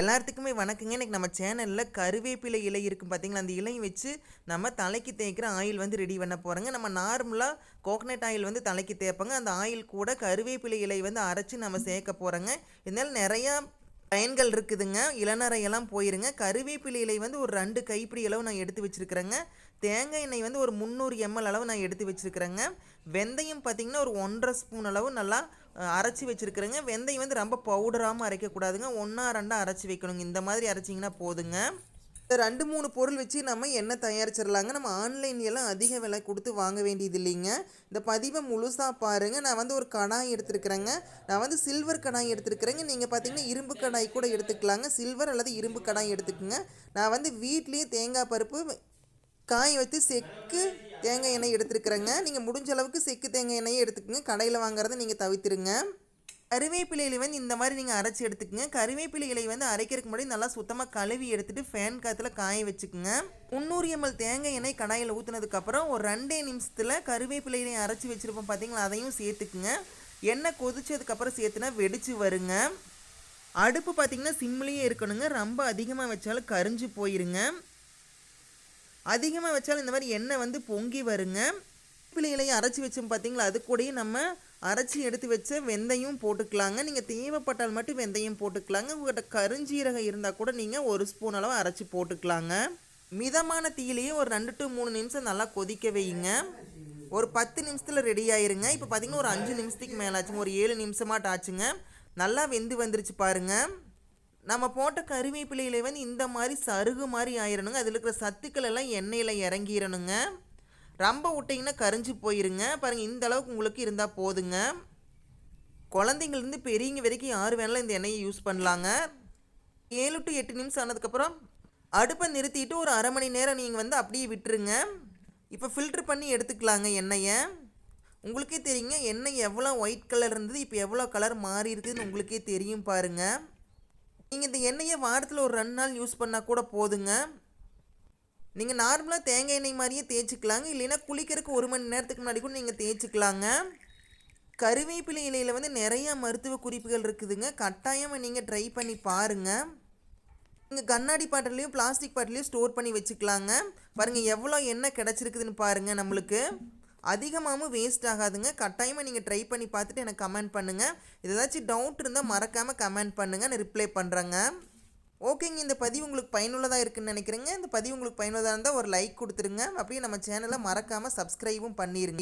எல்லாத்துக்குமே வணக்கங்க. இன்றைக்கி நம்ம சேனலில் கருவேப்பிலை இலை இருக்கும் பார்த்தீங்களா அந்த இலையை வச்சு நம்ம தலைக்கு தேய்க்கிற ஆயில் வந்து ரெடி பண்ண போகிறோங்க நம்ம நார்மலாக கோகனட் ஆயில் வந்து தலைக்கு தேய்ப்பாங்க. அந்த ஆயில் கூட கருவேப்பிலை இலை வந்து அரைச்சி நம்ம சேர்க்க போகிறோங்க இதனால் நிறையா பயன்கள் இருக்குதுங்க. இளநரையெல்லாம் போயிருங்க. கருவேப்பிலை இலை வந்து ஒரு ரெண்டு கைப்பிடி அளவு நான் எடுத்து வச்சுருக்கிறேங்க. தேங்காய் எண்ணெய் வந்து ஒரு முந்நூறு எம்எல் அளவு நான் எடுத்து வச்சுருக்கிறேங்க. வெந்தயம் பார்த்திங்கன்னா ஒரு ஒன்றரை ஸ்பூன் அளவு நல்லா அரைச்சி வச்சுருக்குறேங்க. வெந்தயம் வந்து ரொம்ப பவுடராகவும் அரைக்கக்கூடாதுங்க. ஒன்றா ரெண்டாக அரைச்சி வைக்கணுங்க. இந்த மாதிரி அரைச்சிங்கன்னா போதுங்க. ரெண்டு மூணு பொருள் வச்சு நம்ம என்ன தயாரிச்சிடலாங்க. நம்ம ஆன்லைன்லாம் அதிக விலை கொடுத்து வாங்க வேண்டியது இல்லைங்க. இந்த பதிவை முழுசாக பாருங்கள் நான் வந்து ஒரு கடாய் எடுத்துருக்குறேங்க. நான் வந்து சில்வர் கடாய் எடுத்துருக்குறேங்க. நீங்கள் பார்த்தீங்கன்னா இரும்பு கடாய் கூட எடுத்துக்கலாங்க. சில்வர் அல்லது இரும்பு கடாய் எடுத்துக்கோங்க. நான் வந்து வீட்லேயே தேங்காய் பருப்பு காய் வச்சு செக்கு தேங்காய் எண்ணெய் எடுத்துருக்குறேங்க. நீங்கள் முடிஞ்ச அளவுக்கு செக்கு தேங்காய் எண்ணெயை எடுத்துக்கோங்க. கடையில் வாங்குறத நீங்கள் தவிர்த்துருங்க. கருவேப்பிலை இலை வந்து இந்த மாதிரி நீங்கள் அரைச்சி எடுத்துக்கோங்க. கருவேப்பிலை இலை வந்து அரைக்கிறதுக்கு முன்னாடி நல்லா சுத்தமாக கழுவி எடுத்துகிட்டு ஃபேன் காற்றுல காய வச்சுக்கோங்க. முந்நூறு எம்எல் தேங்காய் எண்ணெய் கடாயில் ஊற்றுனதுக்கப்புறம் ஒரு ரெண்டே நிமிஷத்தில் கருவேப்பிலை இலையை அரைச்சி வச்சுருப்போம் பார்த்தீங்களா அதையும் சேர்த்துக்குங்க. எண்ணெய் கொதிச்சதுக்கப்புறம் சேர்த்துனா வெடிச்சு வருங்க. அடுப்பு பார்த்திங்கன்னா சிம்லேயே இருக்கணுங்க. ரொம்ப அதிகமாக வச்சாலும் கரிஞ்சு போயிருங்க. அதிகமாக வச்சாலும் இந்த மாதிரி எண்ணெய் வந்து பொங்கி வருங்க. பிள்ளைகளையும் அரைச்சி வச்சோம் பார்த்தீங்களா அது கூடயும் நம்ம அரைச்சி எடுத்து வச்ச வெந்தயம் போட்டுக்கலாங்க. நீங்கள் தேவைப்பட்டால் மட்டும் வெந்தயம் போட்டுக்கலாங்க. உங்கள்கிட்ட கருஞ்சீரகம் இருந்தால் கூட நீங்கள் ஒரு ஸ்பூன் அளவு அரைச்சி போட்டுக்கலாங்க. மிதமான தீயிலையும் ஒரு ரெண்டு டு மூணு நிமிஷம் நல்லா கொதிக்க வைங்க ஒரு பத்து நிமிஷத்தில் ரெடி ஆயிருங்க. இப்போ பார்த்தீங்கன்னா ஒரு அஞ்சு நிமிஷத்துக்கு மேலே ஆச்சுங்க ஒரு ஏழு நிமிஷமாட்ட ஆச்சுங்க. நல்லா வெந்து வந்துருச்சு பாருங்கள் நம்ம போட்ட கருவேப்பிலையில வந்து இந்த மாதிரி சருகு மாதிரி ஆயிரணுங்க. அதில் இருக்கிற சத்துக்கள் எல்லாம் எண்ணெயில் இறங்கிடணுங்க ரொம்ப விட்டிங்கன்னா கரைஞ்சி போயிருங்க. பாருங்கள் இந்த அளவுக்கு உங்களுக்கு இருந்தால் போதுங்க. குழந்தைங்கள்லேருந்து பெரியவங்க வரைக்கும் யார் வேணாலும் இந்த எண்ணெயை யூஸ் பண்ணலாங்க. ஏழு டு எட்டு நிமிஷம் ஆனதுக்கப்புறம் அடுப்பை நிறுத்திட்டு ஒரு அரை மணி நேரம் நீங்கள் வந்து அப்படியே விட்டுருங்க. இப்போ ஃபில்ட்ரு பண்ணி எடுத்துக்கலாங்க எண்ணெயை. உங்களுக்கே தெரியுங்க எண்ணெய் எவ்வளோ ஒயிட் கலர் இருந்தது இப்போ எவ்வளோ கலர் மாறி இருக்குதுன்னு உங்களுக்கே தெரியும் பாருங்கள் நீங்கள் இந்த எண்ணெயை வாரத்தில் ஒரு ரெண்டு நாள் யூஸ் பண்ணால் கூட போதுங்க. நீங்கள் நார்மலாக தேங்காய் எண்ணெய் மாதிரியே தேய்ச்சிக்கலாங்க. இல்லைன்னா குளிக்கிறதுக்கு ஒரு மணி நேரத்துக்கு முன்னாடி கூட நீங்கள் தேய்ச்சிக்கலாங்க. கருவேப்பிலை இலையில் வந்து நிறையா மருத்துவ குறிப்புகள் இருக்குதுங்க. கட்டாயமாக நீங்கள் ட்ரை பண்ணி பாருங்கள் நீங்கள் கண்ணாடி பாட்டிலையும் பிளாஸ்டிக் பாட்டிலையும் ஸ்டோர் பண்ணி வச்சுக்கலாங்க. பாருங்கள் எவ்வளோ எண்ணெய் கிடச்சிருக்குதுன்னு பாருங்கள் நம்மளுக்கு. அதிகமாகவும் வேஸ்ட் ஆகாதுங்க. கட்டாயமாக நீங்கள் ட்ரை பண்ணி பார்த்துட்டு எனக்கு கமெண்ட் பண்ணுங்கள் இது ஏதாச்சும் டவுட் இருந்தால் மறக்காமல் கமெண்ட் பண்ணுங்கள் நான் ரிப்ளை பண்ணுறேங்க ஓகேங்க இந்த பதிவு உங்களுக்கு பயனுள்ளதாக இருக்குன்னு நினைக்கிறேங்க. இந்த பதிவு உங்களுக்கு பயனுள்ளதாக இருந்தால் ஒரு லைக் கொடுத்துருங்க. அப்படியே நம்ம சேனலை மறக்காமல் சப்ஸ்கிரைபும் பண்ணிடுங்க